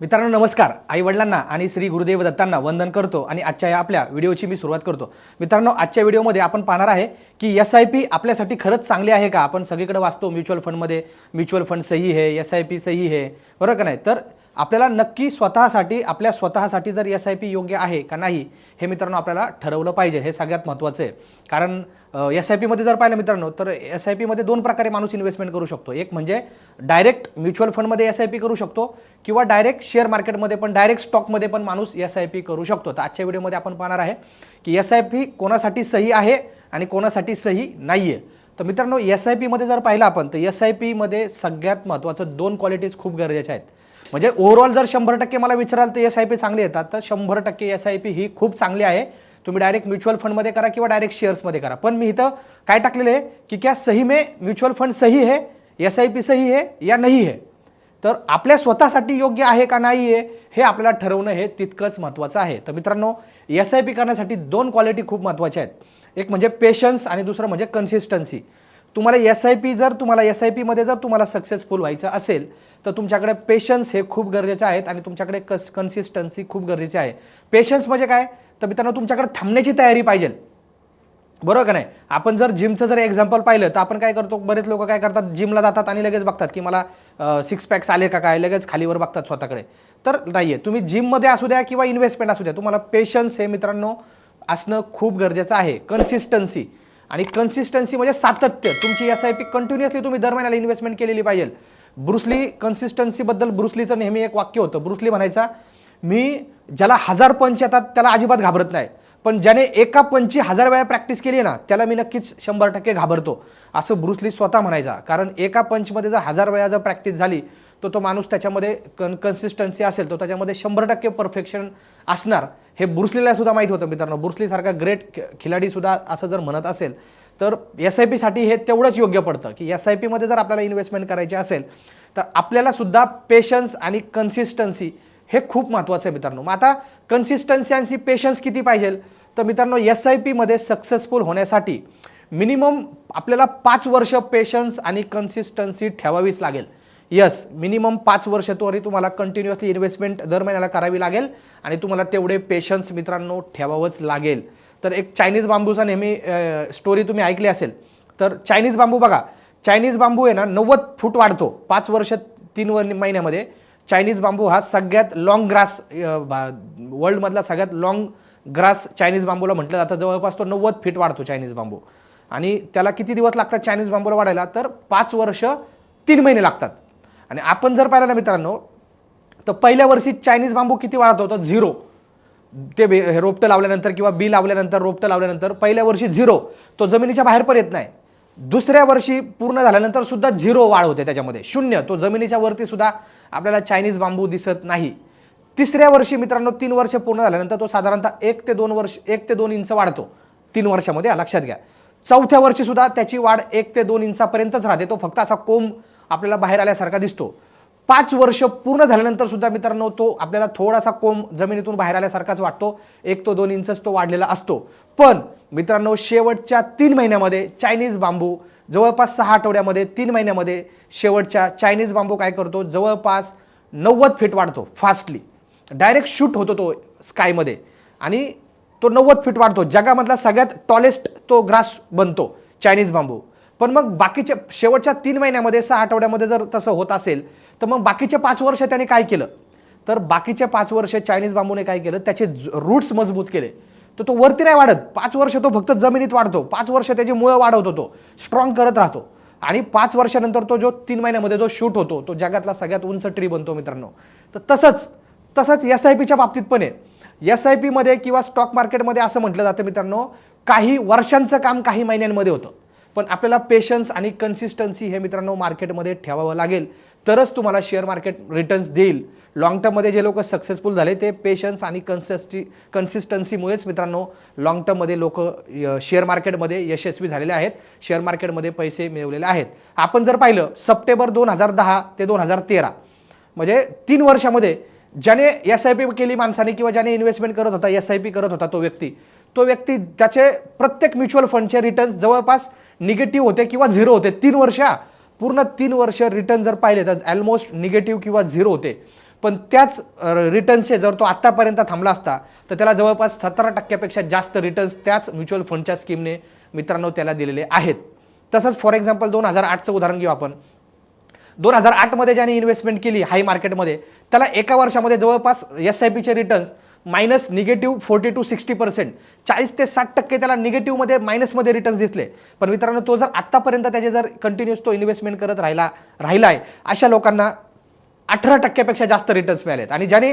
मित्रांनो नमस्कार. आई वडिलांना आणि श्री गुरुदेव दत्तांना वंदन करतो आणि आजच्या या आपल्या व्हिडिओची मी सुरुवात करतो. मित्रांनो आजच्या व्हिडिओमध्ये आपण पाहणार आहे की एस आय पी आपल्यासाठी खरंच चांगली आहे का? आपण सगळीकडे वाचतो म्युच्युअल फंडमध्ये. म्युच्युअल फंड सही आहे एस आय पी सही आहे. बरोबर का नाही? तर आपल्याला नक्की स्वतःसाठी आपल्या स्वतःसाठी जर एस आय पी योग्य आहे का नाही हे मित्रांनो आपल्याला ठरवलं पाहिजे. हे सगळ्यात महत्त्वाचं आहे. कारण एस आय पीमध्ये जर पाहिलं मित्रांनो तर एस आय पीमध्ये दोन प्रकारे माणूस इन्व्हेस्टमेंट करू शकतो. एक म्हणजे डायरेक्ट म्युच्युअल फंडमध्ये एस आय पी करू शकतो किंवा डायरेक्ट शेअर मार्केटमध्ये पण डायरेक्ट स्टॉकमध्ये पण माणूस एस आय पी करू शकतो. तर आजच्या व्हिडिओमध्ये आपण पाहणार आहे की एस आय पी कोणासाठी सही आहे आणि कोणासाठी सही नाही आहे तर मित्रांनो एस आय पीमध्ये जर पाहिलं आपण तर एस आय पीमध्ये सगळ्यात महत्त्वाचं दोन क्वालिटीज खूप गरजेच्या आहेत. म्हणजे ओव्हरऑल जर शंभर टक्के मला विचाराल तर एस आय पी चांगली येतात. तर शंभर टक्के एस आय पी ही खूप चांगली आहे. तुम्ही डायरेक्ट म्युच्युअल फंडमध्ये करा किंवा डायरेक्ट शेअर्समध्ये करा. पण मी इथं काय टाकलेलं आहे की क्या सही मे म्युच्युअल फंड सही है एस आय पी सही है या नाही आहे तर आपल्या स्वतःसाठी योग्य आहे का नाही आहे हे आपल्याला ठरवणं हे तितकंच महत्त्वाचं आहे. तर मित्रांनो एस आय पी करण्यासाठी दोन क्वालिटी खूप महत्त्वाच्या आहेत. एक म्हणजे पेशन्स आणि दुसरं म्हणजे कन्सिस्टन्सी तुम्हाला एस आय पी जर तुम्हाला एस आय पीमध्ये जर तुम्हाला सक्सेसफुल व्हायचं असेल तर तुमच्याकडे पेशन्स हे खूप गरजेचे आहेत आणि तुमच्याकडे कस कन्सिस्टन्सी खूप गरजेची आहे. पेशन्स म्हणजे काय? तर मित्रांनो तुमच्याकडे थांबण्याची तयारी पाहिजे. बरोबर का नाही? आपण जर जिमचं जर एक्झाम्पल पाहिलं तर आपण काय करतो? बरेच लोक काय करतात? जिमला जातात आणि लगेच बघतात की मला सिक्स पॅक्स आले का काय? लगेच खालीवर बघतात स्वतःकडे. तर नाही आहे तुम्ही जिममध्ये असू द्या किंवा इन्व्हेस्टमेंट असू द्या तुम्हाला पेशन्स हे मित्रांनो असणं खूप गरजेचं आहे. कन्सिस्टन्सी आणि कन्सिस्टन्सी म्हणजे सातत्य. तुमची एस आय पी कंटिन्युअसली तुम्ही दर महिन्याला इन्व्हेस्टमेंट केलेली पाहिजे. ब्रुसली कन्सिस्टन्सीबद्दल ब्रुसलीचं नेहमी एक वाक्य होतं. ब्रुसली म्हणायचा मी ज्याला हजार पंच येतात त्याला अजिबात घाबरत नाही. पण ज्याने एका पंची हजार वेळा प्रॅक्टिस केली ना त्याला मी नक्कीच शंभर टक्के घाबरतो. असं ब्रुसली स्वतः म्हणायचा. कारण एका पंचमध्ये जर हजार वेळा जर प्रॅक्टिस झाली तो तो माणूस त्याच्यामध्ये कन कन्सिस्टन्सी असेल तो त्याच्यामध्ये शंभर टक्के परफेक्शन असणार. हे ब्रुसलीला सुद्धा माहीत होतं मित्रांनो. ब्रुसलीसारखा ग्रेट खिलाडीसुद्धा असं जर म्हणत असेल तर एस आय पीसाठी हे तेवढंच योग्य पडतं. की एस आय पीमध्ये जर आपल्याला इन्व्हेस्टमेंट करायची असेल तर आपल्याला सुद्धा पेशन्स आणि कन्सिस्टन्सी हे खूप महत्त्वाचं आहे मित्रांनो. मग आता कन्सिस्टन्सी आणि पेशन्स किती पाहिजे? तर मित्रांनो एस आय पीमध्ये सक्सेसफुल होण्यासाठी मिनिमम आपल्याला पाच वर्ष पेशन्स आणि कन्सिस्टन्सी ठेवावीच लागेल. यस मिनिमम पाच वर्ष तरी तुम्हाला कंटिन्युअसली इन्व्हेस्टमेंट दर महिन्याला करावी लागेल आणि तुम्हाला तेवढे पेशन्स मित्रांनो ठेवावंच लागेल. तर एक चायनीज बांबूचा नेहमी स्टोरी तुम्ही ऐकली असेल. तर चायनीज बांबू बघा. चायनीज बांबू आहे ना नव्वद फूट वाढतो. पाच वर्ष तीन वर महिन्यामध्ये. चायनीज बांबू हा सगळ्यात लाँग ग्रास वर्ल्डमधला सगळ्यात लाँग ग्रास चायनीज बांबूला म्हटलं जातं. जवळपास तो नव्वद फीट वाढतो चायनीज बांबू. आणि त्याला किती दिवस लागतात चायनीज बांबूला वाढायला? तर पाच वर्ष तीन महिने लागतात. आणि आपण जर पाहिलं ना मित्रांनो तर पहिल्या वर्षी चायनीज बांबू किती वाढत होतं? झिरो. ते बे हे रोपटं लावल्यानंतर किंवा बी लावल्यानंतर रोपटं लावल्यानंतर पहिल्या वर्षी झिरो. तो जमिनीच्या बाहेर पण येत नाही. दुसऱ्या वर्षी पूर्ण झाल्यानंतर सुद्धा झिरो वाढ होते त्याच्यामध्ये. शून्य. तो जमिनीच्या वरती सुद्धा आपल्याला चायनीज बांबू दिसत नाही. तिसऱ्या वर्षी मित्रांनो तीन वर्ष पूर्ण झाल्यानंतर तो साधारणतः एक ते दोन वर्ष एक ते दोन इंच वाढतो. तीन वर्षामध्ये लक्षात घ्या. चौथ्या वर्षी सुद्धा त्याची वाढ एक ते दोन इंचापर्यंतच राहते. तो फक्त असा कोंब आपल्याला बाहेर आल्यासारखा दिसतो. पाच वर्ष पूर्ण झाल्यानंतर सुद्धा मित्रांनो तो आपल्याला थोडासा कोंब जमिनीतून बाहेर आल्यासारखाच वाटतो. एक तो दोन इंचच तो वाढलेला असतो. पण मित्रांनो शेवटच्या तीन महिन्यामध्ये चायनीज बांबू जवळपास सहा आठवड्यामध्ये तीन महिन्यामध्ये शेवटच्या चायनीज बांबू काय करतो? जवळपास नव्वद फीट वाढतो फास्टली डायरेक्ट शूट होतो तो स्कायमध्ये आणि तो नव्वद फीट वाढतो. जगामधला सगळ्यात टॉलेस्ट तो ग्रास बनतो चायनीज बांबू पण मग बाकीच्या शेवटच्या तीन महिन्यामध्ये सहा आठवड्यामध्ये जर तसं होत असेल तर मग बाकीचे पाच वर्ष त्याने काय केलं? तर बाकीचे पाच वर्ष चायनीज बांबूने काय केलं? त्याचे रूट्स मजबूत केले. तर तो वरती नाही वाढत. पाच वर्ष तो फक्त जमिनीत वाढतो. पाच वर्ष त्याची मुळं वाढवतो तो स्ट्रॉंग करत राहतो. आणि पाच वर्षानंतर तो जो तीन महिन्यामध्ये जो शूट होतो तो जगातला सगळ्यात उंच ट्री बनतो मित्रांनो. तर तसंच तसंच एस आय पीच्या बाबतीत पण आहे. एस आय पीमध्ये किंवा स्टॉक मार्केटमध्ये असं म्हटलं जातं मित्रांनो काही वर्षांचं काम काही महिन्यांमध्ये होतं. पण आपल्याला पेशन्स आणि कन्सिस्टन्सी हे मित्रांनो मार्केटमध्ये ठेवावं लागेल. तरच तुम्हाला शेअर मार्केट रिटर्न्स देईल. लाँग टर्ममध्ये जे लोक सक्सेसफुल झाले ते पेशन्स आणि कन्सिस्टी कन्सिस्टन्सीमुळेच मित्रांनो लाँग टर्ममध्ये लोक शेअर मार्केटमध्ये यशस्वी झालेले आहेत. शेअर मार्केटमध्ये पैसे मिळवलेले आहेत. आपण जर पाहिलं सप्टेंबर दोन हजार दहा ते दोन हजार तेरा म्हणजे तीन वर्षामध्ये ज्याने एस आय पी केली माणसाने किंवा ज्याने इन्व्हेस्टमेंट करत होता एस आय पी करत होता तो व्यक्ती तो व्यक्ती त्याचे प्रत्येक म्युच्युअल फंडचे रिटर्न्स जवळपास निगेटिव्ह होते किंवा झिरो होते. तीन वर्ष पूर्ण तीन वर्ष रिटर्न जर पाहिले तर ऑलमोस्ट निगेटिव्ह किंवा झिरो होते. पण त्याच रिटर्न्सचे जर तो आत्तापर्यंत थांबला असता तर त्याला जवळपास सतरा टक्क्यापेक्षा जास्त रिटर्न्स त्याच म्युच्युअल फंडच्या स्कीमने मित्रांनो त्याला दिलेले आहेत. तसंच फॉर एक्झाम्पल दोन हजार आठचं उदाहरण घेऊ आपण. दोन हजार आठमध्ये ज्याने इन्व्हेस्टमेंट केली हाय मार्केटमध्ये त्याला एका वर्षामध्ये जवळपास एस आय पीचे returns minus negative forty to sixty percent. चाळीस ते साठ टक्के त्याला निगेटिव्हमध्ये मायनसमध्ये रिटर्न्स दिसले. पण मित्रांनो तो जर आत्तापर्यंत त्याचे जर कंटिन्युअस तो इन्व्हेस्टमेंट करत राहिला राहिला आहे अशा लोकांना अठरा टक्क्यापेक्षा जास्त रिटर्न्स मिळालेत. आणि ज्याने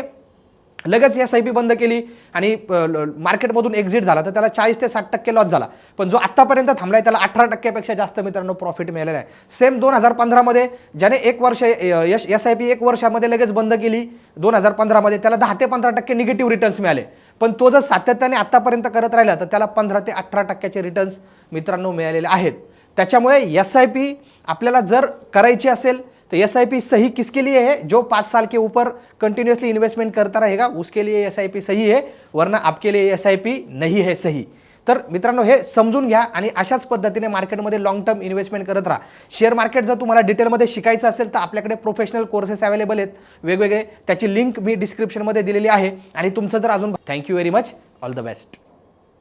लगेच एस आय पी बंद केली आणि ल- मार्केटमधून एक्झिट झाला. तर त्याला चाळीस ते साठ टक्के लॉस झाला. पण जो आत्तापर्यंत थांबलाय त्याला अठरा टक्क्यापेक्षा जास्त मित्रांनो प्रॉफिट मिळालेला आहे. सेम दोन हजार पंधरामध्ये ज्याने एक वर्ष यश एस आय पी एक वर्षामध्ये लगेच बंद केली दोन हजार पंधरामध्ये त्याला दहा ते पंधरा टक्के निगेटिव्ह रिटर्न्स मिळाले. पण तो जर सातत्याने आत्तापर्यंत करत राहिला तर त्याला पंधरा ते अठरा टक्क्याचे रिटर्न्स मित्रांनो मिळालेले आहेत. त्याच्यामुळे एस आय पी आपल्याला जर करायची असेल तो एस आई पी सही किसके लिए है? जो पाँच साल के ऊपर कंटिन्यूसली इन्वेस्टमेंट करता रहेगा उसके लिए एस आई पी सही है वरना आपके लिए एस आई पी नहीं है सही। तर मित्रांनो हे समजून घ्या आणि अशाच पद्धतीने मार्केटमध्ये लॉंग टर्म इन्व्हेस्टमेंट करत राहा. शेअर मार्केट जर तुम्हाला डिटेलमध्ये शिकायचं असेल तर आपल्याकडे प्रोफेशनल कोर्सेस अवेलेबल आहेत. वेगवेगळे त्याची लिंक मी डिस्क्रिप्शनमध्ये दिलेली आहे. आणि तुमचं जर अजून thank you very much all the best